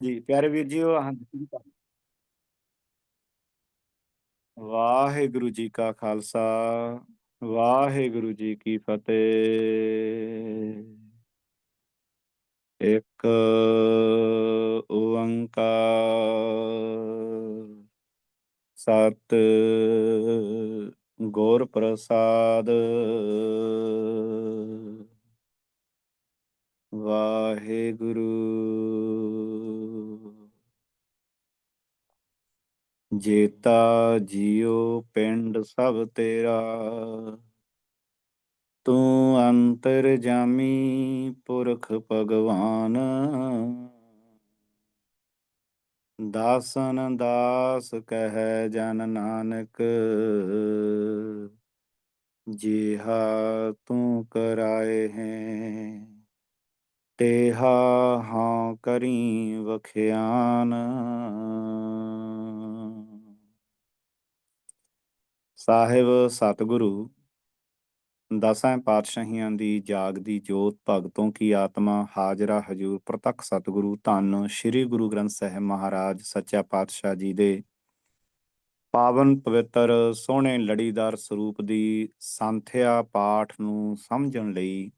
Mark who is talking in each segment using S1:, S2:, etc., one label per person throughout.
S1: ਜੀ, ਪਿਆਰੇ ਵੀਰ ਜੀ, ਉਹ ਹਾਂ ਵਾਹਿਗੁਰੂ ਜੀ ਕਾ ਖਾਲਸਾ, ਵਾਹਿਗੁਰੂ ਜੀ ਕੀ ਫਤਿਹ। ਇੱਕ ਓੰਕਾਰ, ਸਤ ਗੌਰ ਪ੍ਰਸਾਦ। ਵਾਹਿਗੁਰੂ ਜੇਤਾ ਜੀਉ ਪਿੰਡ ਸਭ ਤੇਰਾ। ਤੂੰ ਅੰਤਰ ਜਾਮੀ ਪੁਰਖ ਭਗਵਾਨ। ਦਾਸਨ ਦਾਸ ਕਹਿ ਜਨ ਨਾਨਕ। ਜਿਹਾ ਤੂੰ ਕਰਾਏ ਹੈ, ਤੇਹਾ ਹਾਂ ਕਰੀ ਵਖਿਆਨ। ਸਾਹਿਬ, ਸਤਿਗੁਰੂ, ਦਸਾਂ ਪਾਤਸ਼ਾਹੀਆਂ ਦੀ ਜਾਗਦੀ ਜੋਤ ਭਗਤੋਂ ਕੀ ਆਤਮਾ ਹਾਜ਼ਰਾ ਹਜੂਰ ਪ੍ਰਤੱਖ ਸਤਿਗੁਰੂ। ਧੰਨ ਸ੍ਰੀ ਗੁਰੂ ਗ੍ਰੰਥ ਸਾਹਿਬ ਮਹਾਰਾਜ, ਸੱਚਾ ਪਾਤਸ਼ਾਹ ਜੀ ਦੇ ਪਾਵਨ ਪਵਿੱਤਰ ਸੋਹਣੇ ਲੜੀਦਾਰ ਸਰੂਪ ਦੀ ਸੰਥਿਆ ਪਾਠ ਨੂੰ ਸਮਝਣ ਲਈ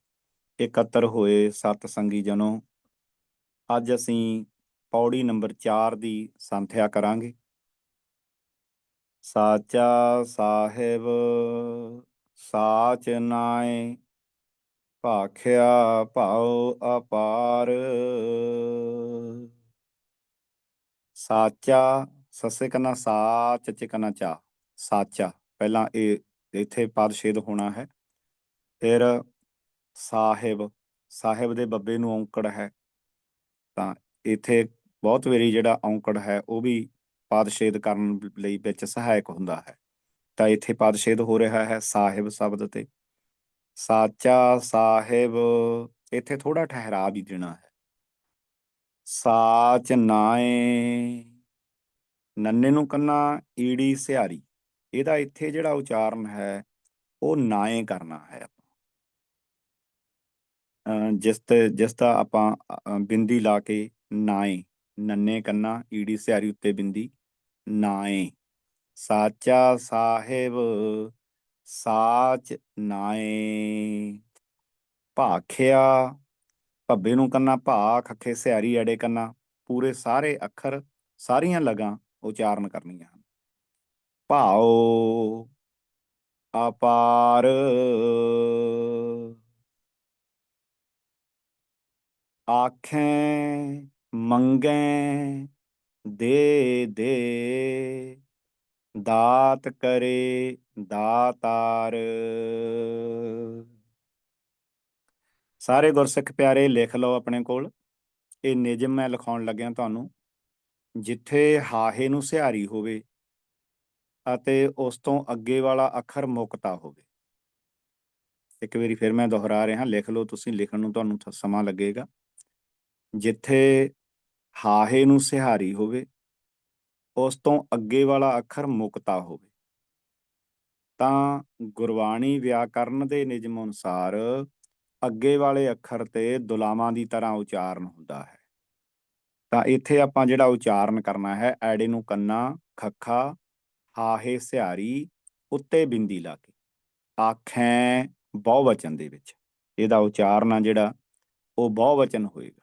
S1: ਇਕੱਤਰ ਹੋਏ ਸਤ ਸੰਗੀ ਜਨੋ। ਅੱਜ ਅਸੀਂ ਪੌੜੀ ਨੰਬਰ 4 ਦੀ ਸੰਥਿਆ ਕਰਾਂਗੇ। ਸਾਚਾ ਸਾਹਿਬ, ਸਾਚ ਨਾਏ, ਭਾਖਿਆ ਭਾਉ ਅਪਾਰ। ਸਾਚਾ ਸਸੇ ਕਨਾ ਸਾਚ ਚਿਕਨਾ ਚਾ, ਸਾਚਾ। ਪਹਿਲਾਂ ਇਹ ਇੱਥੇ ਪਦ ਛੇਦ ਹੋਣਾ ਹੈ। ਫਿਰ ਸਾਹਿਬ ਸਾਹਿਬ ਦੇ ਬੱਬੇ ਨੂੰ ਔਂਕੜ ਹੈ। ਤਾਂ ਇੱਥੇ ਬਹੁਤ ਵੇਰੀ ਜਿਹੜਾ ਔਂਕੜ ਹੈ, ਉਹ ਵੀ ਪਾਦਸ਼ੇਦ ਕਰਨ ਲਈ ਵਿੱਚ ਸਹਾਇਕ ਹੁੰਦਾ ਹੈ। ਤਾਂ ਇੱਥੇ ਪਾਦਸ਼ੇਦ ਹੋ ਰਿਹਾ ਹੈ ਸਾਹਿਬ ਸ਼ਬਦ ਤੇ। ਸਾਚਾ ਸਾਹਿਬ, ਇੱਥੇ ਥੋੜਾ ਠਹਿਰਾ ਵੀ ਦੇਣਾ ਹੈ। ਸਾਚ ਨਾਏ, ਨੰਨੇ ਨੂੰ ਕੰਨਾ ਈੜੀ ਸਿਹਾਰੀ। ਇਹਦਾ ਇੱਥੇ ਜਿਹੜਾ ਉਚਾਰਨ ਹੈ, ਉਹ ਨਾਏ ਕਰਨਾ ਹੈ ਆਪਾਂ। ਜਿਸ ਤੇ, ਜਿਸ ਦਾ ਆਪਾਂ ਬਿੰਦੀ ਲਾ ਕੇ ਨਾਏ, ਨੰਨੇ ਕੰਨਾ ਈੜੀ ਸਿਹਾਰੀ ਉੱਤੇ ਬਿੰਦੀ। ਨਾਏ ਸਾਚਾ ਸਾਹਿਬ ਸਾਚ ਨਾਏ ਭਾਖਿਆ, ਭੱਬੇ ਨੂੰ ਕੰਨਾ ਭਾ ਖੱਖੇ ਸਿਹਾਰੀ, ਅੜੇ ਕੰਨਾ, ਪੂਰੇ ਸਾਰੇ ਅੱਖਰ, ਸਾਰੀਆਂ ਲਗਾਂ ਉਚਾਰਨ ਕਰਨੀਆਂ ਹਨ। ਭਾਉ ਅਪਾਰ, ਆਖੇ, ਮੰਗੇ ਦੇ ਦੇ। ਦਾਤ ਕਰੇ ਦਾਤਾਰ। ਸਾਰੇ ਗੁਰਸਿੱਖ ਪਿਆਰੇ, ਲਿਖ ਲਓ ਆਪਣੇ ਕੋਲ। ਇਹ ਨਿਯਮ ਮੈਂ ਲਿਖਾਉਣ ਲੱਗਿਆ ਤੁਹਾਨੂੰ। ਜਿੱਥੇ ਹਾਹੇ ਨੂੰ ਸਿਹਾਰੀ ਹੋਵੇ ਅਤੇ ਉਸ ਤੋਂ ਅੱਗੇ ਵਾਲਾ ਅੱਖਰ ਮੁਕਤਾ ਹੋਵੇ। ਇੱਕ ਵਾਰੀ ਫਿਰ ਮੈਂ ਦੁਹਰਾ ਰਿਹਾ। ਲਿਖ ਲਓ, ਤੁਸੀਂ ਲਿਖਣ ਨੂੰ ਤੁਹਾਨੂੰ ਸਮਾਂ ਲੱਗੇਗਾ। ਜਿੱਥੇ ਹਾਹੇ ਨੂੰ ਸਿਹਾਰੀ ਹੋਵੇ, ਉਸ ਤੋਂ ਅੱਗੇ ਵਾਲਾ ਅੱਖਰ ਮੁਕਤਾ ਹੋਵੇ। ਤਾਂ ਗੁਰਬਾਣੀ ਵਿਆਕਰਨ ਦੇ ਨਿਯਮ ਅਨੁਸਾਰ ਅੱਗੇ ਵਾਲੇ ਅੱਖਰ ਤੇ ਦੁਲਾਵਾਂ ਦੀ ਤਰ੍ਹਾਂ ਉਚਾਰਨ ਹੁੰਦਾ ਹੈ। ਤਾਂ ਇੱਥੇ ਆਪਾਂ ਜਿਹੜਾ ਉਚਾਰਨ ਕਰਨਾ ਹੈ, ਐੜੇ ਨੂੰ ਕੰਨਾ, ਖੱਖਾ, ਹਾਹੇ ਸਿਹਾਰੀ, ਉੱਤੇ ਬਿੰਦੀ ਲਾ ਕੇ, ਆਖੈ ਬਹੁਵਚਨ ਦੇ ਵਿੱਚ। ਇਹਦਾ ਉਚਾਰਨ ਆ ਜਿਹੜਾ, ਉਹ ਬਹੁਵਚਨ ਹੋਏਗਾ।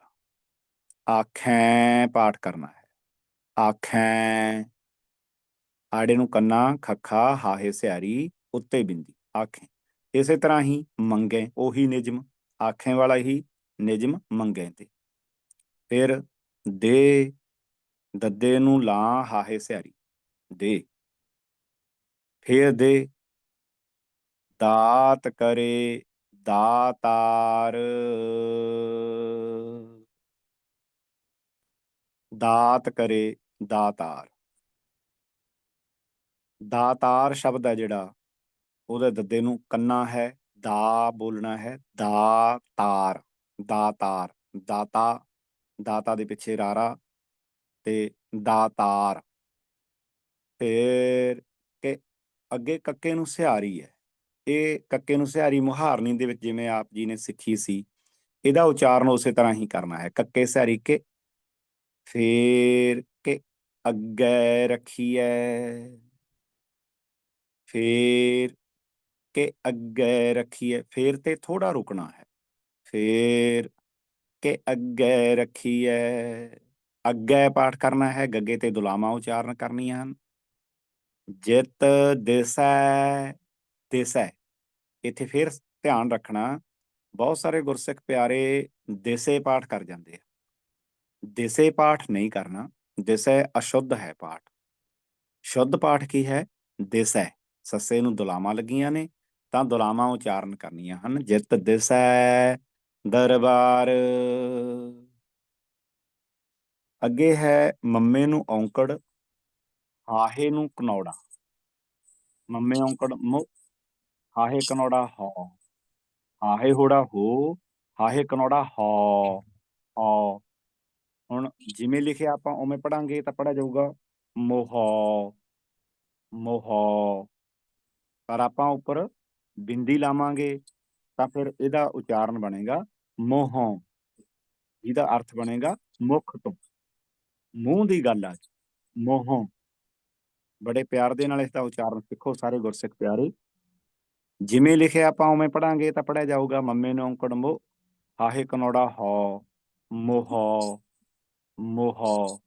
S1: ਆਖੈ ਪਾਠ ਕਰਨਾ ਹੈ। ਆਖੈਂ, ਆੜੇ ਨੂੰ ਕੰਨਾ, ਖੱਖਾ, ਹਾਹੇ ਸਿਆਰੀ ਉੱਤੇ ਬਿੰਦੀ। ਆਖੇ, ਇਸੇ ਤਰ੍ਹਾਂ ਹੀ ਮੰਗੇ, ਉਹੀ ਨਿਯਮ। ਆਖੇ ਵਾਲਾ ਹੀ ਨਿਯਮ ਮੰਗੇ ਤੇ। ਫਿਰ, ਦੇ, ਦੱਦੇ ਨੂੰ ਲਾ ਹਾਹੇ ਸਿਆਰੀ ਦੇ। ਫਿਰ ਦੇ, ਦਾਤ ਕਰੇ, ਦਾਤਾਰ। ਦਾਤ ਕਰੇ ਦਾਤਾਰ। ਦਾਤਾਰ ਸ਼ਬਦ ਹੈ ਜਿਹੜਾ, ਉਹਦੇ ਦੱਦੇ ਨੂੰ ਕੰਨਾ ਹੈ, ਦਾ ਬੋਲਣਾ ਹੈ ਦਾ ਤਾਰ ਦਾਤਾਰ, ਦਾਤਾ ਦਾਤਾ ਦੇ ਪਿੱਛੇ ਰਾਰਾ ਤੇ ਦਾਤਾਰ। ਫੇਰ ਕਿ ਅੱਗੇ ਕੱਕੇ ਨੂੰ ਸਿਹਾਰੀ ਹੈ। ਇਹ ਕੱਕੇ ਨੂੰ ਸਿਹਾਰੀ ਮੁਹਾਰਨੀ ਦੇ ਵਿੱਚ ਜਿਵੇਂ ਆਪ ਜੀ ਨੇ ਸਿੱਖੀ ਸੀ, ਇਹਦਾ ਉਚਾਰਨ ਉਸੇ ਤਰ੍ਹਾਂ ਹੀ ਕਰਨਾ ਹੈ। ਕੱਕੇ ਸਿਹਾਰੀ ਕੇ ਫੇਰ ਕੇ ਅੱਗੇ ਰੱਖੀਐ। ਫੇਰ ਕੇ ਅੱਗੇ ਰੱਖੀਏ ਫੇਰ ਤੇ ਥੋੜਾ ਰੁਕਣਾ ਹੈ। ਫੇਰ ਕੇ ਅੱਗੇ ਰੱਖੀਏ ਅੱਗੇ ਪਾਠ ਕਰਨਾ ਹੈ। ਗੱਗੇ ਤੇ ਦੁਲਾਵਾਂ ਉਚਾਰਨ ਕਰਨੀਆਂ ਹਨ। ਜਿਤ ਦਿਸੈ ਦਿਸੈ। ਇੱਥੇ ਫੇਰ ਧਿਆਨ ਰੱਖਣਾ। ਬਹੁਤ ਸਾਰੇ ਗੁਰਸਿੱਖ ਪਿਆਰੇ ਦਿਸੇ ਪਾਠ ਕਰ ਜਾਂਦੇ ਆ। ਦਿਸੇ ਪਾਠ ਨਹੀਂ ਕਰਨਾ, ਦਿਸੈ ਅਸ਼ੁੱਧ ਹੈ ਪਾਠ। ਸ਼ੁੱਧ ਪਾਠ ਕੀ ਹੈ? ਦਿਸੈ। ਸੱਸੇ ਨੂੰ ਦੁਲਾਵਾਂ ਲੱਗੀਆਂ ਨੇ, ਤਾਂ ਦੁਲਾਵਾਂ ਉਚਾਰਨ ਕਰਨੀਆਂ ਹਨ। ਜਿਤ ਦਿਸੈ, ਦਰਬਾਰ। ਅੱਗੇ ਹੈ ਮੰਮੇ ਨੂੰ ਔਂਕੜ, ਹਾਹੇ ਨੂੰ ਕਨੌੜਾ। ਮੰਮੇ ਔਂਕੜ, ਮੁ, ਹਾਹੇ ਕਨੌੜਾ ਹੋ। ਹਾਹੇ ਹੋੜਾ ਹੋ, ਹਾਹੇ ਕਨੌੜਾ ਹੋ ਹੋ। ਹੁਣ ਜਿਵੇਂ ਲਿਖਿਆ ਆਪਾਂ ਉਵੇਂ ਪੜਾਂਗੇ ਤਾਂ ਪੜਿਆ ਜਾਊਗਾ ਮੋਹ ਮੋਹ। ਪਰ ਆਪਾਂ ਉੱਪਰ ਬਿੰਦੀ ਲਾਵਾਂਗੇ ਤਾਂ ਫਿਰ ਇਹਦਾ ਉਚਾਰਨ ਬਣੇਗਾ ਮੋਹੋਂ। ਜਿਹਦਾ ਅਰਥ ਬਣੇਗਾ ਮੁਖ ਤੋਂ। ਮੂੰਹ ਦੀ ਗੱਲ ਆ ਮੋਹੋਂ। ਬੜੇ ਪਿਆਰ ਦੇ ਨਾਲ ਇਸ ਦਾ ਉਚਾਰਨ ਸਿੱਖੋ ਸਾਰੇ ਗੁਰਸਿੱਖ ਪਿਆਰੇ। ਜਿਵੇਂ ਲਿਖਿਆ ਆਪਾਂ ਉਵੇਂ ਪੜਾਂਗੇ ਤਾਂ ਪੜਿਆ ਜਾਊਗਾ ਮੰਮੇ ਨੂੰ ਔਂਕੜ ਮੋ ਹਾਹੇ ਕਨੋੜਾ ਹੋ, ਮੋਹ। ਮੋਹ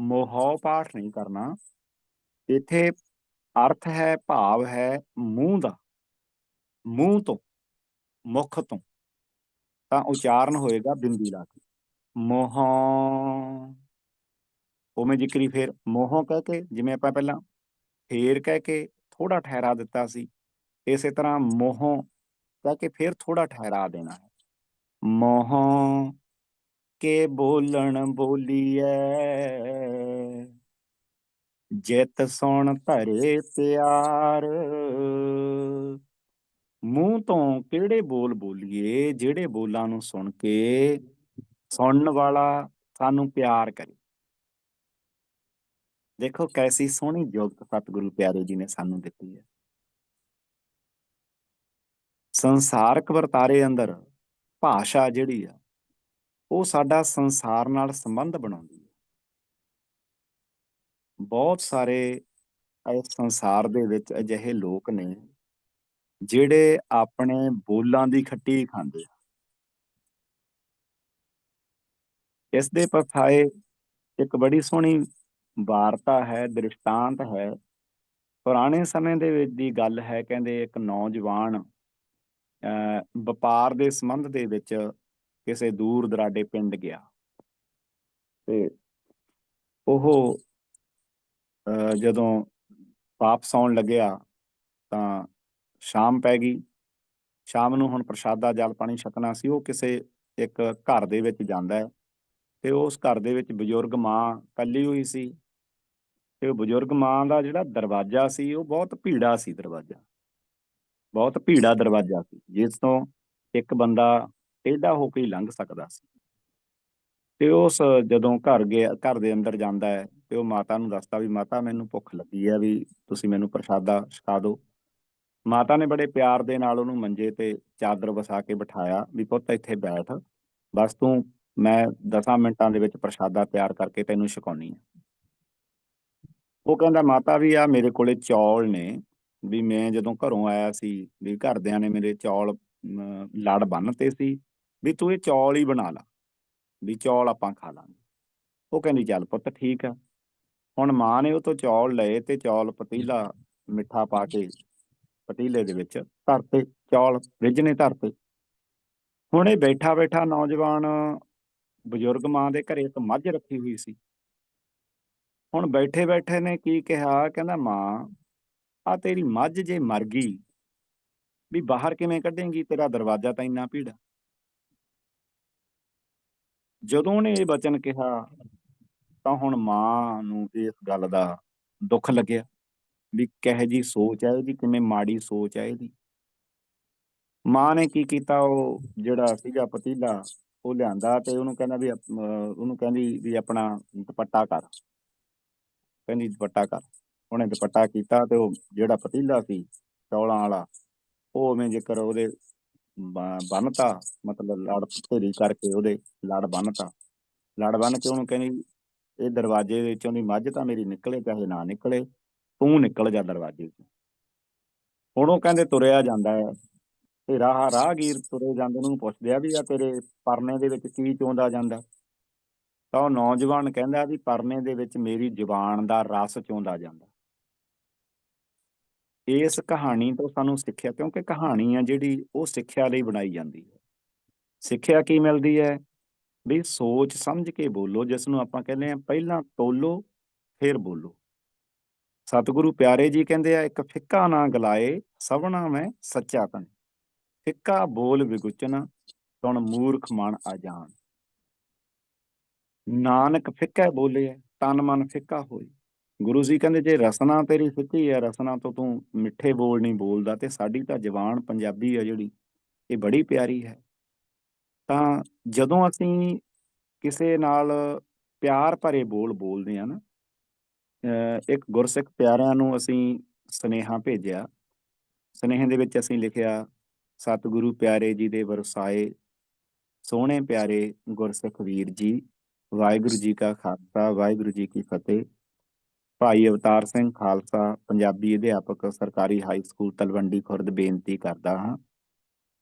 S1: ਮੋਹ ਪਾਠ ਨਹੀਂ ਕਰਨਾ। ਇੱਥੇ ਅਰਥ ਹੈ, ਭਾਵ ਹੈ, ਮੂੰਹ ਦਾ। ਮੂੰਹ ਤੋਂ, ਮੁਖ ਤੋਂ। ਤਾਂ ਉਚਾਰਨ ਹੋਏਗਾ ਬਿੰਦੀ ਲਾ ਕੇ ਮੋਹ। ਉਵੇਂ ਜ਼ਿਕਰੀ ਫੇਰ ਮੋਹ ਕਹਿ ਕੇ, ਜਿਵੇਂ ਆਪਾਂ ਪਹਿਲਾਂ ਫੇਰ ਕਹਿ ਕੇ ਥੋੜਾ ਠਹਿਰਾ ਦਿੱਤਾ ਸੀ, ਇਸੇ ਤਰ੍ਹਾਂ ਮੋਹ ਕਹਿ ਕੇ ਫੇਰ ਥੋੜਾ ਠਹਿਰਾ ਦੇਣਾ ਹੈ। ਮੋਹ। ਕੇ ਬੋਲਣ ਬੋਲੀਐ। ਜਿਤ ਸੁਣ ਧਰੇ ਪਿਆਰ। ਮੂੰਹ ਤੋਂ ਕਿਹੜੇ ਬੋਲ ਬੋਲੀਏ, ਜਿਹੜੇ ਬੋਲਾਂ ਨੂੰ ਸੁਣ ਕੇ ਸੁਣਨ ਵਾਲਾ ਸਾਨੂੰ ਪਿਆਰ ਕਰੇ। ਦੇਖੋ ਕੈਸੀ ਸੋਹਣੀ ਜੋਗਤ ਸਤਿਗੁਰੂ ਪਿਆਰੇ ਜੀ ਨੇ ਸਾਨੂੰ ਦਿੱਤੀ ਹੈ। ਸੰਸਾਰਕ ਵਰਤਾਰੇ ਅੰਦਰ ਭਾਸ਼ਾ ਜਿਹੜੀ ਆ ਉਹ ਸਾਡਾ ਸੰਸਾਰ ਨਾਲ ਸੰਬੰਧ ਬਣਾਉਂਦੀ ਹੈ। ਬਹੁਤ ਸਾਰੇ ਇਸ ਸੰਸਾਰ ਦੇ ਵਿੱਚ ਅਜਿਹੇ ਲੋਕ ਨੇ ਜਿਹੜੇ ਆਪਣੇ ਬੋਲਾਂ ਦੀ ਖੱਟੀ ਖਾਂਦੇ ਆ। ਇਸ ਦੇ ਪਰਥਾਏ ਇੱਕ ਬੜੀ ਸੋਹਣੀ ਵਾਰਤਾ ਹੈ, ਦ੍ਰਿਸ਼ਟਾਂਤ ਹੈ। ਪੁਰਾਣੇ ਸਮੇਂ ਦੇ ਵਿੱਚ ਦੀ ਗੱਲ ਹੈ, ਕਹਿੰਦੇ ਇੱਕ ਨੌਜਵਾਨ ਵਪਾਰ ਦੇ ਸੰਬੰਧ ਦੇ ਵਿੱਚ ਕਿਸੇ ਦੂਰ ਦਰਾਡੇ ਪਿੰਡ ਗਿਆ। ਤੇ ਉਹ ਜਦੋਂ ਵਾਪਸ ਆਉਣ ਲੱਗਿਆ ਤਾਂ ਸ਼ਾਮ ਪੈ ਗਈ। ਸ਼ਾਮ ਨੂੰ ਹੁਣ ਪ੍ਰਸ਼ਾਦਾ, ਜਲ ਪਾਣੀ ਛਕਣਾ ਸੀ। ਉਹ ਕਿਸੇ ਇੱਕ ਘਰ ਦੇ ਵਿੱਚ ਜਾਂਦਾ ਹੈ ਤੇ ਉਸ ਘਰ ਦੇ ਵਿੱਚ ਬਜ਼ੁਰਗ ਮਾਂ ਕੱਲੀ ਹੋਈ ਸੀ। ਤੇ ਉਹ ਬਜ਼ੁਰਗ ਮਾਂ ਦਾ ਜਿਹੜਾ ਦਰਵਾਜ਼ਾ ਸੀ, ਉਹ ਬਹੁਤ ਭੀੜਾ ਸੀ ਦਰਵਾਜ਼ਾ। ਬਹੁਤ ਭੀੜਾ ਦਰਵਾਜ਼ਾ ਸੀ, ਜਿਸ ਤੋਂ ਇੱਕ ਬੰਦਾ ਟੇਢਾ ਹੋ ਕੇ ਲੰਘ ਸਕਦਾ ਸੀ। ਤੇ ਉਸ ਜਦੋਂ ਘਰ ਗਿਆ ਘਰ ਦੇ ਅੰਦਰ ਜਾਂਦਾ ਹੈ ਤੇ ਉਹ ਮਾਤਾ ਨੂੰ ਦੱਸਦਾ ਵੀ, ਮਾਤਾ, ਮੈਨੂੰ ਭੁੱਖ ਲੱਗੀ ਹੈ ਵੀ ਤੁਸੀਂ ਮੈਨੂੰ ਪ੍ਰਸ਼ਾਦਾ ਛਕਾ ਦਿਓ। ਮਾਤਾ ਨੇ ਬੜੇ ਪਿਆਰ ਦੇ ਨਾਲ ਉਹਨੂੰ ਮੰਜੇ ਤੇ ਚਾਦਰ ਵਸਾ ਕੇ ਬਿਠਾਇਆ ਵੀ, ਪੁੱਤ, ਇੱਥੇ ਬੈਠ। ਬਸ ਤੂੰ, ਮੈਂ 10 ਮਿੰਟਾਂ ਦੇ ਵਿੱਚ ਪ੍ਰਸ਼ਾਦਾ ਤਿਆਰ ਕਰਕੇ ਤੈਨੂੰ ਛਕਾਉਣੀ ਆ ਉਹ ਕਹਿੰਦਾ, ਮਾਤਾ ਵੀ ਆ ਮੇਰੇ ਕੋਲੇ ਚੌਲ ਨੇ ਵੀ ਮੈਂ ਜਦੋਂ ਘਰੋਂ ਆਇਆ ਸੀ ਵੀ ਘਰਦਿਆਂ ਨੇ ਮੇਰੇ ਚੌਲ ਲੜ ਬੰਨਤੇ ਸੀ ਵੀ ਤੂੰ ਇਹ ਚੌਲ ਹੀ ਬਣਾ ਲਾ, ਵੀ ਚੌਲ ਆਪਾਂ ਖਾ ਲਾਂਗੇ। ਉਹ ਕਹਿੰਦੀ, ਚੱਲ ਪੁੱਤ ਠੀਕ ਆ। ਹੁਣ ਮਾਂ ਨੇ ਉਹ ਤੋਂ ਚੌਲ ਲਏ ਤੇ ਚੌਲ ਪਤੀਲਾ ਮਿੱਠਾ ਪਾ ਕੇ ਪਤੀਲੇ ਦੇ ਵਿੱਚ ਧਰਤੇ, ਚੌਲ ਰਿੱਝਣੇ ਧਰਤੇ। ਹੁਣ ਇਹ ਬੈਠਾ ਬੈਠਾ ਨੌਜਵਾਨ ਬਜ਼ੁਰਗ ਮਾਂ ਦੇ ਘਰੇ ਇੱਕ ਮੱਝ ਰੱਖੀ ਹੋਈ ਸੀ। ਹੁਣ ਬੈਠੇ ਬੈਠੇ ਨੇ ਕੀ ਕਿਹਾ, ਕਹਿੰਦਾ, ਮਾਂ ਆ ਤੇਰੀ ਮੱਝ ਜੇ ਮਰ ਗਈ, ਵੀ ਬਾਹਰ ਕਿਵੇਂ ਕੱਢੇਂਗੀ? ਤੇਰਾ ਦਰਵਾਜ਼ਾ ਤਾਂ ਇੰਨਾ ਭੀੜਾ। ਜਦੋਂ ਉਹਨੇ ਇਹ ਵਚਨ ਕਿਹਾ, ਤਾਂ ਹੁਣ ਮਾਂ ਨੂੰ ਇਸ ਗੱਲ ਦਾ ਦੁੱਖ ਲੱਗਿਆ ਵੀ ਕਹੇ ਜੀ ਸੋਚ ਹੈ ਇਹਦੀ, ਕਿਵੇਂ ਮਾੜੀ ਸੋਚ ਹੈ ਇਹਦੀ। ਮਾਂ ਨੇ ਕੀ ਕੀਤਾ, ਉਹ ਜਿਹੜਾ ਸੀਗਾ ਪਤੀਲਾ, ਉਹ ਲਿਆਂਦਾ ਤੇ ਉਹਨੂੰ ਕਹਿੰਦਾ ਵੀ ਉਹਨੂੰ ਕਹਿੰਦੀ ਵੀ ਆਪਣਾ ਦੁਪੱਟਾ ਕਰ। ਕਹਿੰਦੀ ਦੁਪੱਟਾ ਕਰ। ਉਹਨੇ ਦੁਪੱਟਾ ਕੀਤਾ ਤੇ ਉਹ ਜਿਹੜਾ ਪਤੀਲਾ ਸੀ, ਚੌਲਾਂ ਵਾਲਾ, ਉਹ ਉਵੇਂ ਜੇਕਰ ਉਹਦੇ ਬੰਨਤਾ, ਮਤਲਬ ਲੜ ਢੇਰੀ ਕਰਕੇ ਉਹਦੇ ਲੜ ਬੰਨਤਾ। ਲੜ ਬੰਨ ਕੇ ਉਹਨੂੰ ਕਹਿੰਦੀ, ਇਹ ਦਰਵਾਜ਼ੇ ਵਿੱਚੋਂ ਦੀ ਮੱਝ ਤਾਂ ਮੇਰੀ ਨਿਕਲੇ, ਚਾਹੇ ਨਾ ਨਿਕਲੇ, ਤੂੰ ਨਿਕਲ ਜਾ ਦਰਵਾਜ਼ੇ 'ਚ ਹੁਣ ਉਹ ਕਹਿੰਦੇ ਤੁਰਿਆ ਜਾਂਦਾ ਹੈ। ਤੇ ਰਾਹ, ਰਾਹਗੀਰ ਤੁਰੇ ਜਾਂਦੇ ਨੂੰ ਪੁੱਛਦੇ ਆ ਵੀ ਆ ਤੇਰੇ ਪਰਨੇ ਦੇ ਵਿੱਚ ਕੀ ਚੋਂਦਾ ਜਾਂਦਾ ਤਾਂ ਉਹ ਨੌਜਵਾਨ ਕਹਿੰਦਾ ਵੀ ਪਰਨੇ ਦੇ ਵਿੱਚ ਮੇਰੀ ਜ਼ੁਬਾਨ ਦਾ ਰਸ ਚੋਂਦਾ ਜਾਂਦਾ ਇਸ ਕਹਾਣੀ ਤੋਂ ਸਾਨੂੰ ਸਿੱਖਿਆ, ਕਿਉਂਕਿ ਕਹਾਣੀ ਆ ਜਿਹੜੀ ਉਹ ਸਿੱਖਿਆ ਲਈ ਬਣਾਈ ਜਾਂਦੀ ਹੈ। ਸਿੱਖਿਆ ਕੀ ਮਿਲਦੀ ਹੈ? ਵੀ ਸੋਚ ਸਮਝ ਕੇ ਬੋਲੋ, ਜਿਸ ਨੂੰ ਆਪਾਂ ਕਹਿੰਦੇ ਆ ਪਹਿਲਾਂ ਤੋਲੋ ਫਿਰ ਬੋਲੋ। ਸਤਿਗੁਰੂ ਪਿਆਰੇ ਜੀ ਕਹਿੰਦੇ ਆ, ਇੱਕ ਫਿੱਕਾ ਨਾ ਗਲਾਏ, ਸਭਨਾ ਮੈਂ ਸੱਚਾ ਤਨ ਫਿੱਕਾ ਬੋਲ ਵਿਗੁਚਨ, ਸੁਣ ਮੂਰਖ ਮਨ ਆ ਜਾਣ ਨਾਨਕ ਫਿੱਕਾ ਬੋਲੇ, ਤਨ ਮਨ ਫਿੱਕਾ ਹੋਈ ਗੁਰੂ ਜੀ ਕਹਿੰਦੇ ਜੇ ਰਸਨਾ ਤੇਰੀ ਫਿੱਕੀ ਹੈ, ਰਸਨਾ ਤੋਂ ਤੂੰ ਮਿੱਠੇ ਬੋਲ ਨਹੀਂ ਬੋਲਦਾ ਤੇ ਸਾਡੀ ਤਾਂ ਜ਼ਬਾਨ ਪੰਜਾਬੀ ਆ ਜਿਹੜੀ, ਇਹ ਬੜੀ ਪਿਆਰੀ ਹੈ। ਤਾਂ ਜਦੋਂ ਅਸੀਂ ਕਿਸੇ ਨਾਲ ਪਿਆਰ ਭਰੇ ਬੋਲ ਬੋਲਦੇ ਆ ਨਾ ਇੱਕ ਗੁਰਸਿੱਖ ਪਿਆਰਿਆਂ ਨੂੰ ਅਸੀਂ ਸਨੇਹਾ ਭੇਜਿਆ। ਸਨੇਹ ਦੇ ਵਿੱਚ ਅਸੀਂ ਲਿਖਿਆ, ਸਤਿਗੁਰੂ ਪਿਆਰੇ ਜੀ ਦੇ ਵਰਸਾਏ, ਸੋਹਣੇ ਪਿਆਰੇ ਗੁਰਸਿੱਖ ਵੀਰ ਜੀ, ਵਾਹਿਗੁਰੂ ਜੀ ਕਾ ਖਾਲਸਾ, ਵਾਹਿਗੁਰੂ ਜੀ ਕੀ ਫਤਿਹ। ਭਾਈ ਅਵਤਾਰ ਸਿੰਘ ਖਾਲਸਾ ਪੰਜਾਬੀ ਅਧਿਆਪਕ, ਸਰਕਾਰੀ ਹਾਈ ਸਕੂਲ ਤਲਵੰਡੀ ਖੁਰਦ ਬੇਨਤੀ ਕਰਦਾ ਹਾਂ,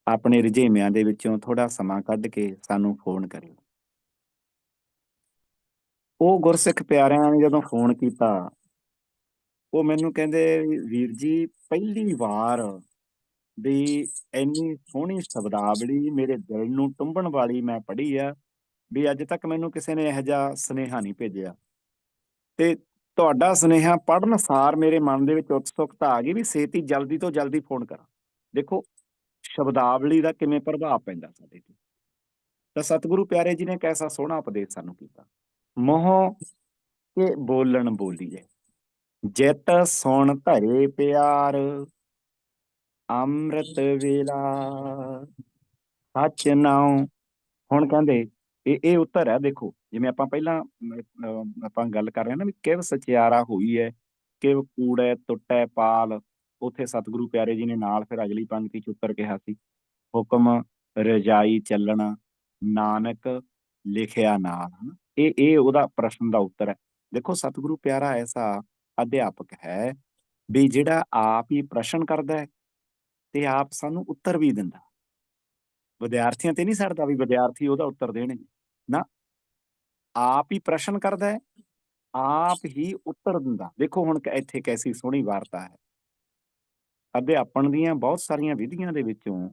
S1: ਆਪਣੇ ਰੁਝੇਵਿਆਂ ਦੇ ਵਿੱਚੋਂ ਥੋੜਾ ਸਮਾਂ ਕੱਢ ਕੇ ਸਾਨੂੰ ਫੋਨ ਕਰਿਓ। ਉਹ ਗੁਰਸਿੱਖ ਪਿਆਰਿਆਂ ਨੇ ਜਦੋਂ ਫੋਨ ਕੀਤਾ, ਉਹ ਮੈਨੂੰ ਕਹਿੰਦੇ, ਵੀਰ ਜੀ, ਪਹਿਲੀ ਵਾਰ ਵੀ ਇੰਨੀ ਸੋਹਣੀ ਸ਼ਬਦਾਵਲੀ ਮੇਰੇ ਦਿਲ ਨੂੰ ਟੁੰਬਣ ਵਾਲੀ ਮੈਂ ਪੜ੍ਹੀ ਆ, ਵੀ ਅੱਜ ਤੱਕ ਮੈਨੂੰ ਕਿਸੇ ਨੇ ਇਹੋ ਜਿਹਾ ਸੁਨੇਹਾ ਨਹੀਂ ਭੇਜਿਆ। ਤੇ ਤੁਹਾਡਾ ਸੁਨੇਹਾ ਪੜਨ ਸਾਰ ਮੇਰੇ ਮਨ ਦੇ ਵਿੱਚ ਉਤਸੁਕਤਾ ਆ ਗਈ ਵੀ ਸੇਤੀ ਜਲਦੀ ਤੋਂ ਜਲਦੀ ਫੋਨ ਕਰਾਂ। ਦੇਖੋ, ਸ਼ਬਦਾਵਲੀ ਦਾ ਕਿਵੇਂ ਪ੍ਰਭਾਵ ਪੈਂਦਾ ਸਾਡੇ ਤੇ। ਤਾਂ ਸਤਿਗੁਰੂ ਪਿਆਰੇ ਜੀ ਨੇ ਕੈਸਾ ਸੋਹਣਾ ਉਪਦੇਸ਼ ਸਾਨੂੰ ਕੀਤਾ। ਮੋਹ ਕੇ ਬੋਲਣ ਬੋਲੀਏ। ਜਿਤ ਸੁਣ ਧਰੇ ਪਿਆਰ, ਅੰਮ੍ਰਿਤ ਵੇਲਾ, ਸੱਚ ਨਾਉ। ਹੁਣ ਕਹਿੰਦੇ, ਇਹ ਇਹ ਉੱਤਰ ਹੈ, ਦੇਖੋ। ਜਿਵੇਂ ਆਪਾਂ ਪਹਿਲਾਂ ਆਪਾਂ ਗੱਲ ਕਰ ਰਹੇ ਨਾ ਵੀ ਕਿਵ ਸਚਿਆਰਾ ਹੋਈ ਹੈ, ਕਿਵ ਕੂੜੈ ਟੁੱਟੈ ਪਾਲ, ਉਥੇ ਸਤਿਗੁਰੂ ਪਿਆਰੇ ਜੀ ਨੇ ਨਾਲ ਫਿਰ ਅਗਲੀ ਪੰਕਤੀ ਚ ਉੱਤਰ ਕਿਹਾ ਸੀ, ਹੁਕਮ ਰਜਾਈ ਚੱਲਣਾ, ਨਾਨਕ ਲਿਖਿਆ ਨਾਲ। ਇਹ ਇਹ ਉਹਦਾ ਪ੍ਰਸ਼ਨ ਦਾ ਉੱਤਰ ਹੈ। ਦੇਖੋ, ਸਤਿਗੁਰੂ ਪਿਆਰਾ ਐਸਾ ਅਧਿਆਪਕ ਹੈ ਵੀ ਜਿਹੜਾ ਆਪ ਹੀ ਪ੍ਰਸ਼ਨ ਕਰਦਾ ਹੈ ਤੇ ਆਪ ਸਾਨੂੰ ਉੱਤਰ ਵੀ ਦਿੰਦਾ। ਵਿਦਿਆਰਥੀਆਂ ਤੇ ਨਹੀਂ ਸਰਦਾ ਵੀ ਵਿਦਿਆਰਥੀ ਉਹਦਾ ਉੱਤਰ ਦੇਣਗੇ। ਨਾ ਆਪ ਹੀ ਪ੍ਰਸ਼ਨ ਕਰਦਾ ਹੈ, ਆਪ ਹੀ ਉੱਤਰ ਦਿੰਦਾ। ਦੇਖੋ ਹੁਣ ਇੱਥੇ ਕੈਸੀ ਸੋਹਣੀ ਵਾਰਤਾ ਹੈ। ਅਧਿਆਪਨ ਦੀਆਂ ਬਹੁਤ ਸਾਰੀਆਂ ਵਿਧੀਆਂ ਦੇ ਵਿੱਚੋਂ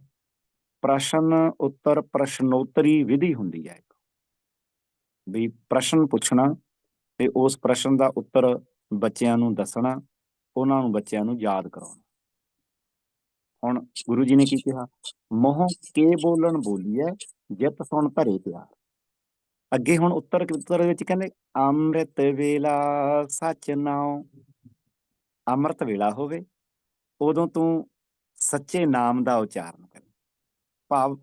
S1: ਪ੍ਰਸ਼ਨ, ਉੱਤਰ, ਪ੍ਰਸ਼ਨੋਤਰੀ ਵਿਧੀ ਹੁੰਦੀ ਹੈ ਵੀ ਪ੍ਰਸ਼ਨ ਪੁੱਛਣਾ ਤੇ ਉਸ ਪ੍ਰਸ਼ਨ ਦਾ ਉੱਤਰ ਬੱਚਿਆਂ ਨੂੰ ਦੱਸਣਾ, ਉਹਨਾਂ ਨੂੰ ਬੱਚਿਆਂ ਨੂੰ ਯਾਦ ਕਰਾਉਣਾ। ਹੁਣ ਗੁਰੂ ਜੀ ਨੇ ਕੀ ਕਿਹਾ? ਮੋਹ ਕੇ ਬੋਲਣ ਬੋਲੀਐ, ਜਿਤ ਸੁਣ ਧਰੇ ਪਿਆਰ। ਅੱਗੇ ਹੁਣ ਉੱਤਰ ਉੱਤਰ ਵਿੱਚ ਕਹਿੰਦੇ, ਅੰਮ੍ਰਿਤ ਵੇਲਾ ਸੱਚ ਨਾਉ। ਅੰਮ੍ਰਿਤ ਵੇਲਾ ਹੋਵੇ, ਉਦੋਂ ਤੂੰ ਸੱਚੇ ਨਾਮ ਦਾ ਉਚਾਰਨ ਕਰ। ਭਾਵ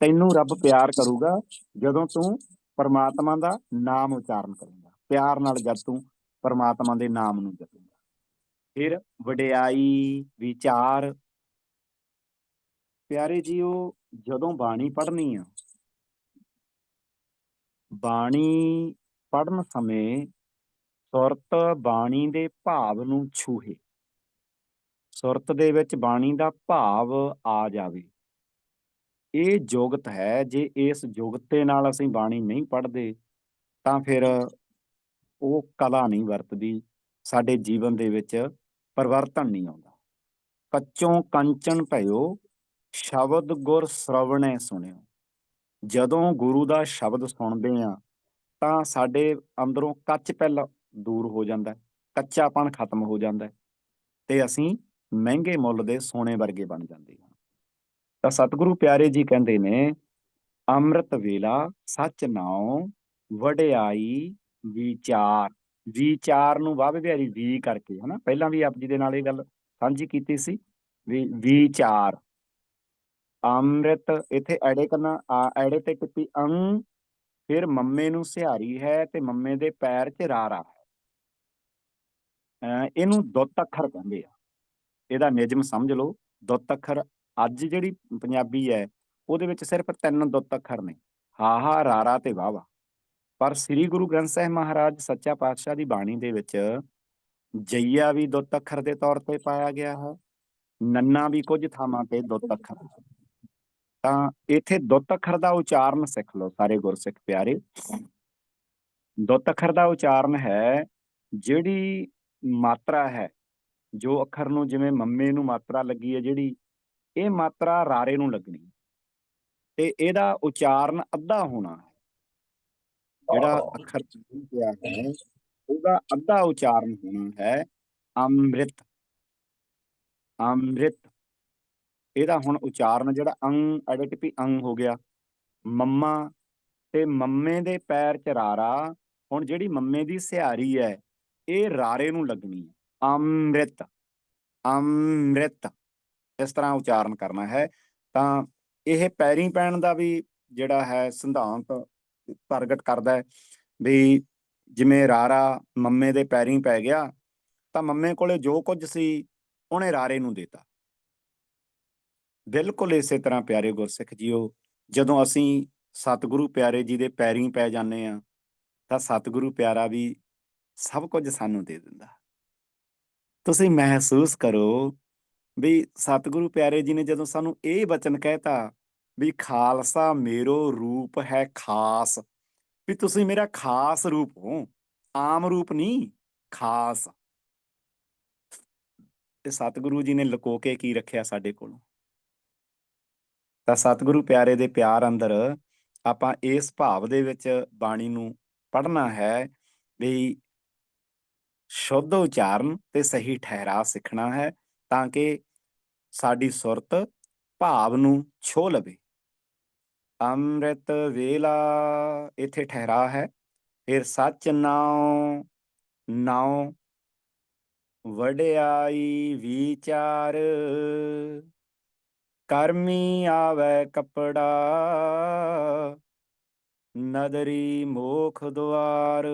S1: ਤੈਨੂੰ ਰੱਬ ਪਿਆਰ ਕਰੂਗਾ, ਜਦੋਂ ਤੂੰ ਪਰਮਾਤਮਾ ਦਾ ਨਾਮ ਉਚਾਰਨ ਕਰੇਗਾ। ਪਿਆਰ ਨਾਲ ਜਦ ਤੂੰ ਪਰਮਾਤਮਾ ਦੇ ਨਾਮ ਨੂੰ ਜਪੇਗਾ। ਫਿਰ ਵਡਿਆਈ, ਵਿਚਾਰ। ਪਿਆਰੇ ਜੀਓ, ਜਦੋਂ ਬਾਣੀ ਪੜ੍ਹਨੀ ਆ ਬਾਣੀ ਪੜਨ ਸਮੇਂ ਸੁਰਤ ਬਾਣੀ ਦੇ ਭਾਵ ਨੂੰ ਛੂਹੇ। ਸੁਰਤ ਦੇ ਵਿੱਚ ਬਾਣੀ ਦਾ ਭਾਵ ਆ ਜਾਵੇ। ਇਹ ਜੁਗਤ ਹੈ, ਜੇ ਇਸ ਜੁਗਤੇ ਨਾਲ ਅਸੀਂ ਬਾਣੀ ਨਹੀਂ ਪੜ੍ਹਦੇ, ਤਾਂ ਫਿਰ ਉਹ ਕਲਾ ਨਹੀਂ ਵਰਤਦੀ, ਸਾਡੇ ਜੀਵਨ ਦੇ ਵਿੱਚ ਪਰਿਵਰਤਨ ਨਹੀਂ ਆਉਂਦਾ। ਕੱਚੋਂ ਕੰਚਨ ਭਇਓ, ਸ਼ਬਦ ਗੁਰ ਸ਼ਰਵਣੇ ਸੁਣਿਓ। ਜਦੋਂ ਗੁਰੂ ਦਾ ਸ਼ਬਦ ਸੁਣਦੇ ਆ ਤਾਂ ਸਾਡੇ ਅੰਦਰੋਂ ਕੱਚ ਪਹਿਲਾਂ ਦੂਰ ਹੋ ਜਾਂਦਾ, ਕੱਚਾਪਣ ਖਤਮ ਹੋ ਜਾਂਦਾ ਤੇ ਅਸੀਂ ਮਹਿੰਗੇ ਮੁੱਲ ਦੇ ਸੋਨੇ ਵਰਗੇ ਬਣ ਜਾਂਦੇ ਹਾਂ। ਤਾਂ ਸਤਿਗੁਰੂ ਪਿਆਰੇ ਜੀ ਕਹਿੰਦੇ ਨੇ, ਅੰਮ੍ਰਿਤ ਵੇਲਾ ਸੱਚ ਨਾਉ, ਵਡਿਆਈ ਵਿਚਾਰ। ਵਿਚਾਰ ਨੂੰ ਵਾਵੇ ਵਿਹਾਰੀ ਵੀ ਕਰਕੇ ਹਨਾ, ਪਹਿਲਾਂ ਵੀ ਆਪ ਜੀ ਦੇ ਨਾਲ ਇਹ ਗੱਲ ਸਾਂਝੀ ਕੀਤੀ ਸੀ ਵੀ ਵਿਚਾਰ। ਅੰਮ੍ਰਿਤ, ਇੱਥੇ ਐੜੇ ਕਰਨਾ, ਆ, ਐੜੇ ਤੇ ਟਿੱਪੀ ਅੰ ਫਿਰ ਮੰਮੇ ਨੂੰ ਸਿਹਾਰੀ ਹੈ ਤੇ ਮੰਮੇ ਦੇ ਪੈਰ 'ਚ ਰਾਰਾ ਹੈ। ਇਹਨੂੰ ਦੁੱਤ ਅੱਖਰ ਕਹਿੰਦੇ ਆ। ਇਹਦਾ ਨਿਯਮ ਸਮਝ ਲਓ, ਦੁੱਤ ਅੱਖਰ ਅੱਜ ਜਿਹੜੀ ਪੰਜਾਬੀ ਹੈ, ਉਹਦੇ ਵਿੱਚ ਸਿਰਫ ਤਿੰਨ ਦੁੱਤ ਅੱਖਰ ਨੇ, ਹਾ ਹਾ, ਰਾਰਾ ਤੇ ਵਾਵਾ ਪਰ ਸ੍ਰੀ ਗੁਰੂ ਗ੍ਰੰਥ ਸਾਹਿਬ ਮਹਾਰਾਜ ਸੱਚਾ ਪਾਤਸ਼ਾਹ ਦੀ ਬਾਣੀ ਦੇ ਵਿੱਚ ਜਈਆ ਵੀ ਦੁੱਤ ਅੱਖਰ ਦੇ ਤੌਰ ਤੇ ਪਾਇਆ ਗਿਆ ਹੈ, ਨੰਨਾ ਵੀ ਕੁਝ ਥਾਵਾਂ ਤੇ ਦੁੱਤ ਅੱਖਰ ਤਾਂ ਇੱਥੇ ਦੁੱਤ ਅੱਖਰ ਦਾ ਉਚਾਰਨ ਸਿੱਖ ਲਓ ਸਾਰੇ ਗੁਰਸਿੱਖ ਪਿਆਰੇ। ਦੁੱਤ ਅੱਖਰ ਦਾ ਉਚਾਰਨ ਹੈ ਜਿਹੜੀ ਮਾਤਰਾ ਹੈ ਜੋ ਅੱਖਰ ਨੂੰ ਜਿਵੇਂ ਮੰਮੇ ਨੂੰ ਮਾਤਰਾ ਲੱਗੀ ਹੈ ਜਿਹੜੀ ਇਹ ਮਾਤਰਾ ਰਾਰੇ ਨੂੰ ਲੱਗਣੀ। ਤੇ ਇਹਦਾ ਉਚਾਰਨ ਅੱਧਾ ਹੋਣਾ ਹੈ। ਜਿਹੜਾ ਅੱਖਰ ਪਿਆ ਹੈ ਉਹਦਾ ਅੱਧਾ ਉਚਾਰਨ ਹੋਣਾ ਹੈ ਅੰਮ੍ਰਿਤ। ਅੰਮ੍ਰਿਤ ਇਹਦਾ ਹੁਣ ਉਚਾਰਨ ਜਿਹੜਾ ਅੰਗ ਐਡਿਟਿਪੀ ਅੰਗ ਹੋ ਗਿਆ। ਮੰਮਾ ਤੇ ਮੰਮੇ ਦੇ ਪੈਰ ਚ ਰਾਰਾ, ਹੁਣ ਜਿਹੜੀ ਮੰਮੇ ਦੀ ਸਿਹਾਰੀ ਹੈ, ਇਹ ਰਾਰੇ ਨੂੰ ਲੱਗਣੀ ਹੈ। ਅੰਮ੍ਰਿਤ ਅੰਮ੍ਰਿਤ। ਇਸ ਤਰ੍ਹਾਂ ਉਚਾਰਨ ਕਰਨਾ ਹੈ। ਤਾਂ ਇਹ ਪੈਰੀ ਪੈਣ ਦਾ ਵੀ ਜਿਹੜਾ ਹੈ ਸਿਧਾਂਤ ਪ੍ਰਗਟ ਕਰਦਾ ਹੈ ਵੀ ਜਿਵੇਂ ਰਾਰਾ ਮੰਮੇ ਦੇ ਪੈਰੀ ਪੈ ਗਿਆ, ਤਾਂ ਮੰਮੇ ਕੋਲੇ ਜੋ ਕੁਝ ਸੀ, ਉਹਨੇ ਰਾਰੇ ਨੂੰ ਦਿੱਤਾ। ਬਿਲਕੁਲ ਇਸੇ ਤਰ੍ਹਾਂ ਪਿਆਰੇ ਗੁਰਸਿੱਖ ਜੀਓ, ਜਦੋਂ ਅਸੀਂ ਸਤਿਗੁਰੂ ਪਿਆਰੇ ਜੀ ਦੇ ਪੈਰੀ ਪੈ ਜਾਂਦੇ ਆ ਤਾਂ ਸਤਿਗੁਰੂ ਪਿਆਰਾ ਵੀ ਸਭ ਕੁਝ ਸਾਨੂੰ ਦੇ ਦਿੰਦਾ। ਤੁਸੀਂ ਮਹਿਸੂਸ ਕਰੋ ਵੀ ਸਤਿਗੁਰੂ ਪਿਆਰੇ ਜੀ ਨੇ ਜਦੋਂ ਸਾਨੂੰ ਇਹ ਬਚਨ ਕਹਿਤਾ ਵੀ ਖਾਲਸਾ ਮੇਰੋ ਰੂਪ ਹੈ ਖਾਸ, ਵੀ ਤੁਸੀਂ ਮੇਰਾ ਖਾਸ ਰੂਪ ਹੋ, ਆਮ ਰੂਪ ਨਹੀਂ, ਖਾਸ। ਤੇ ਸਤਿਗੁਰੂ ਜੀ ਨੇ ਲੁਕੋ ਕੇ ਕੀ ਰੱਖਿਆ ਸਾਡੇ ਕੋਲੋਂ? ਤਾਂ ਸਤਿਗੁਰੂ ਪਿਆਰੇ ਦੇ ਪਿਆਰ ਅੰਦਰ ਆਪਾਂ ਇਸ ਭਾਵ ਦੇ ਵਿੱਚ ਬਾਣੀ ਨੂੰ ਪੜ੍ਹਨਾ ਹੈ ਵੀ ਸ਼ੁੱਧ ਉਚਾਰਨ ਤੇ ਸਹੀ ਠਹਿਰਾ ਸਿੱਖਣਾ ਹੈ ਤਾਂ ਕਿ ਸਾਡੀ ਸੁਰਤ ਭਾਵ ਨੂੰ ਛੋ ਲਵੇ। ਅੰਮ੍ਰਿਤ ਵੇਲਾ ਇੱਥੇ ਠਹਿਰਾ ਹੈ। ਫਿਰ ਸੱਚ ਨਾਉ ਨਾਉ ਵਡਿਆਈ ਵਿਚਾਰ ਕਰਮੀ ਆਵੇ ਕਪੜਾ, ਨਦਰੀ ਮੋਖ ਦੁਆਰ।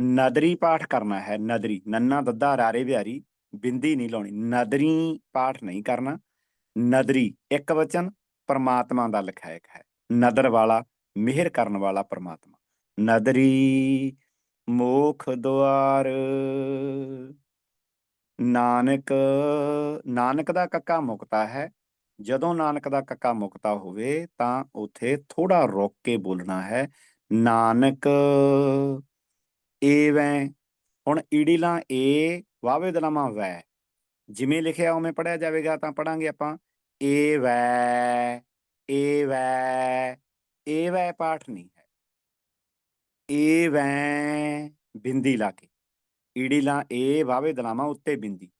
S1: ਨਦਰੀ ਪਾਠ ਕਰਨਾ ਹੈ, ਨਦਰੀ, ਨੰਨਾ ਦੱਦਾ ਰਾਰੇ ਵਿਹਾਰੀ ਬਿੰਦੀ ਨਹੀਂ ਲਾਉਣੀ। ਨਦਰੀ ਪਾਠ ਨਹੀਂ ਕਰਨਾ, ਨਦਰੀ ਇੱਕ ਵਚਨ, ਪਰਮਾਤਮਾ ਦਾ ਲਿਖਾਇਕ ਹੈ। ਨਦਰ ਵਾਲਾ, ਮਿਹਰ ਕਰਨ ਵਾਲਾ ਪਰਮਾਤਮਾ। ਨਦਰੀ ਮੋਖ ਦੁਆਰ। ਨਾਨਕ ਨਾਨਕ ਦਾ ਕੱਕਾ ਮੁਕਤਾ ਹੈ। ਜਦੋਂ ਨਾਨਕ ਦਾ ਕੱਕਾ ਮੁਕਤਾ ਹੋਵੇ ਤਾਂ ਉਥੇ ਥੋੜਾ ਰੁਕ ਕੇ ਬੋਲਣਾ ਹੈ, ਨਾਨਕ, ਏਵੈ। ਹੁਣ ਈੜੀਲਾ ਏ ਵਾਵੇ ਦਲਾਮਾ ਵੈ। ਜਿਵੇਂ ਲਿਖਿਆ ਉਵੇਂ ਪੜਿਆ ਜਾਵੇਗਾ ਤਾਂ ਪੜਾਂਗੇ ਆਪਾਂ। ਏ ਵੈ ਏ ਵੈ ਏ ਵੈ ਪਾਠ ਨਹੀਂ ਹੈ। ਏ ਵੈ ਬਿੰਦੀ ਲਾ ਕੇ। ਈੜੀ ਲਾ ਏ ਵਾਵੇ ਦਲਾਮਾ ਉੱਤੇ ਬਿੰਦੀ।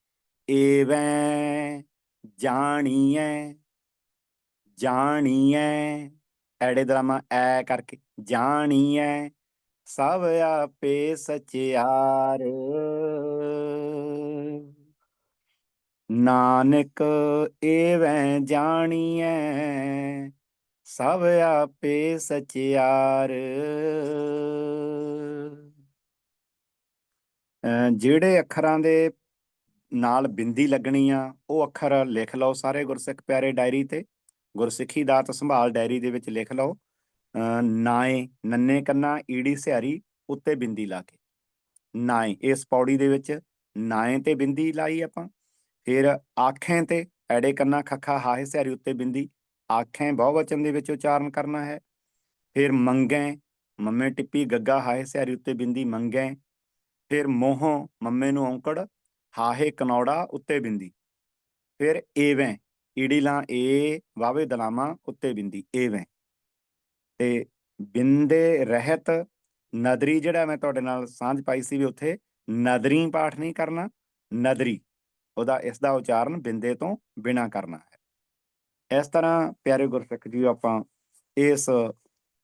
S1: ਏ ਵੈ ਜਾਣੀਐ ਜਾਣੀਐ, ਐੜੇ ਦਲਾਮਾ ਐ ਕਰਕੇ ਜਾਣੀਐ, ਸਭ ਆਪੇ ਸਚਿਆਰ। ਨਾਨਕ ਏਵੈ ਜਾਣੀਐ, ਸਭ ਆਪੇ ਸਚਿਆਰ। ਜਿਹੜੇ ਅੱਖਰਾਂ ਦੇ ਨਾਲ ਬਿੰਦੀ ਲੱਗਣੀ ਆ, ਉਹ ਅੱਖਰ ਲਿਖ ਲਓ ਸਾਰੇ ਗੁਰਸਿੱਖ ਪਿਆਰੇ ਡਾਇਰੀ ਤੇ। ਗੁਰਸਿੱਖੀ ਦਾਤ ਸੰਭਾਲ ਡਾਇਰੀ ਦੇ ਵਿੱਚ ਲਿਖ ਲਓ। ਨਾਏ, ਨੰਨੇ ਕੰਨਾ, ਈੜੀ, ਸਿਹਾਰੀ ਉੱਤੇ ਬਿੰਦੀ ਲਾ ਕੇ। ਨਾਏ, ਇਸ ਪੌੜੀ ਦੇ ਵਿੱਚ ਨਾਏ ਤੇ ਬਿੰਦੀ ਲਾਈ ਆਪਾਂ। ਫਿਰ ਆਖੇ ਤੇ ਐੜੇ ਕੰਨਾ, ਖੱਖਾ, ਹਾਹੇ, ਸਿਹਾਰੀ ਉੱਤੇ ਬਿੰਦੀ। ਆਖੇ ਬਹੁਵਚਨ ਦੇ ਵਿੱਚ ਉਚਾਰਨ ਕਰਨਾ ਹੈ। ਫਿਰ ਮੰਗੇ, ਮੰਮੇ ਟਿੱਪੀ, ਗੱਗਾ, ਹਾਹੇ, ਸਿਹਾਰੀ ਉੱਤੇ ਬਿੰਦੀ, ਮੰਗੇ। ਫਿਰ ਮੋਹ ਮੰਮੇ ਨੂੰ ਔਂਕੜ, ਹਾਹੇ ਕਨੌੜਾ ਉੱਤੇ ਬਿੰਦੀ। ਫਿਰ ਏਵੇਂ ਈੜੀ ਲਾਂ ਏ ਵਾਵੇ ਦਲਾਮਾ ਉੱਤੇ ਬਿੰਦੀ, ਏਵੇਂ। ਤੇ ਬਿੰਦੇ ਰਹਿਤ ਨਦਰੀ ਜਿਹੜਾ ਮੈਂ ਤੁਹਾਡੇ ਨਾਲ ਸਾਂਝ ਪਾਈ ਸੀ ਵੀ ਉੱਥੇ ਨਦਰੀ ਪਾਠ ਨਹੀਂ ਕਰਨਾ, ਨਦਰੀ, ਉਹਦਾ ਇਸ ਦਾ ਉਚਾਰਨ ਬਿੰਦੇ ਤੋਂ ਬਿਨਾ ਕਰਨਾ ਹੈ। ਇਸ ਤਰ੍ਹਾਂ ਪਿਆਰੇ ਗੁਰਸਿੱਖ ਜੀ ਆਪਾਂ ਇਸ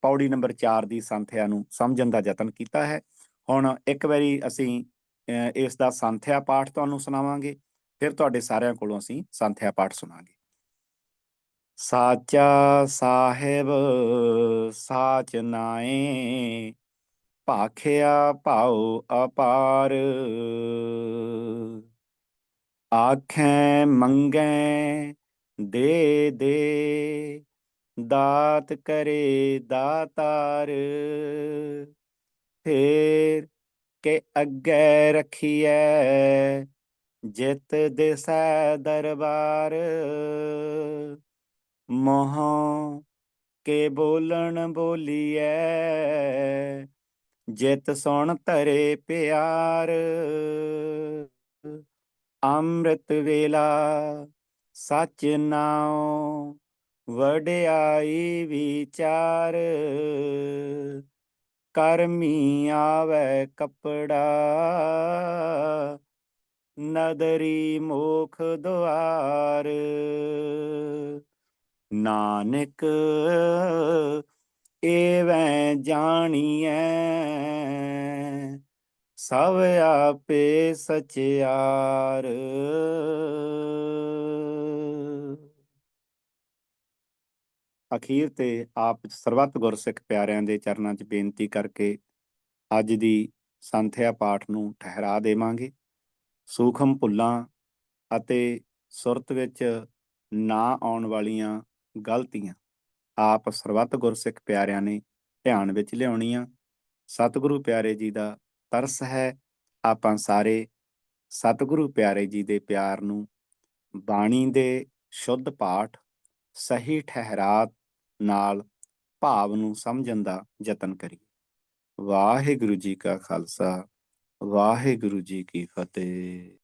S1: ਪੌੜੀ ਨੰਬਰ 4 ਦੀ ਸੰਥਿਆ ਨੂੰ ਸਮਝਣ ਦਾ ਯਤਨ ਕੀਤਾ ਹੈ। ਹੁਣ ਇੱਕ ਵਾਰੀ ਅਸੀਂ ਇਸ ਦਾ ਸੰਥਿਆ ਪਾਠ ਤੁਹਾਨੂੰ ਸੁਣਾਵਾਂਗੇ, ਫਿਰ ਤੁਹਾਡੇ ਸਾਰਿਆਂ ਕੋਲੋਂ ਅਸੀਂ ਸੰਥਿਆ ਪਾਠ ਸੁਣਾਂਗੇ। ਸਾਚਾ ਸਾਹਿਬ, ਸਾਚ ਨਾਏ ਭਾਖਿਆ ਭਾਉ ਅਪਾਰ। ਆਖੈ ਮੰਗੈ, ਦੇ ਦੇ, ਦਾਤ ਕਰੇ ਦਾਤਾਰ। ਫੇਰ ਕੇ ਅੱਗੇ ਰਖੀਐ, ਜਿਤ ਦਿਸੈ ਦਰਬਾਰ। ਮੋਹ ਕੇ ਬੋਲਣ ਬੋਲੀਐ, ਜਿਤ ਸੁਣ ਧਰੇ ਪਿਆਰ। ਅੰਮ੍ਰਿਤ ਵੇਲਾ ਸਚ ਨਾਉ, ਵਡਿਆਈ ਵਿਚਾਰ। ਕਰਮੀ ਆਵੇ ਕਪੜਾ। ਨਦਰੀ ਮੋਖ ਦੁਆਰ। ਨਾਨਕ ਏਵੈ ਜਾਣੀਐ। ਸਭ ਆਪੇ ਸਚਿਆਰ। ਅਖੀਰ ਤੇ ਆਪ ਸਰਬੱਤ ਗੁਰਸਿੱਖ ਪਿਆਰਿਆਂ ਦੇ ਚਰਨਾਂ 'ਚ ਬੇਨਤੀ ਕਰਕੇ ਅੱਜ ਦੀ ਸੰਥਿਆ ਪਾਠ ਨੂੰ ਠਹਿਰਾ ਦੇਵਾਂਗੇ। ਸੂਖਮ ਭੁੱਲਾਂ ਅਤੇ ਸੁਰਤ ਵਿੱਚ ਨਾ ਆਉਣ ਵਾਲੀਆਂ ਗਲਤੀਆਂ ਆਪ ਸਰਬੱਤ ਗੁਰਸਿੱਖ ਪਿਆਰਿਆਂ ਨੇ ਧਿਆਨ ਵਿੱਚ ਲਿਆਉਣੀਆਂ। ਸਤਿਗੁਰੂ ਪਿਆਰੇ ਜੀ ਦਾ ਤਰਸ ਹੈ, ਆਪਾਂ ਸਾਰੇ ਸਤਿਗੁਰੂ ਪਿਆਰੇ ਜੀ ਦੇ ਪਿਆਰ ਨੂੰ ਬਾਣੀ ਦੇ ਸ਼ੁੱਧ ਪਾਠ, ਸਹੀ ਠਹਿਰਾਤ ਨਾਲ ਭਾਵ ਨੂੰ ਸਮਝਣ ਦਾ ਯਤਨ ਕਰੀਏ। ਵਾਹਿਗੁਰੂ ਜੀ ਕਾ ਖਾਲਸਾ, ਵਾਹਿਗੁਰੂ ਜੀ ਕੀ ਫਤਿਹ।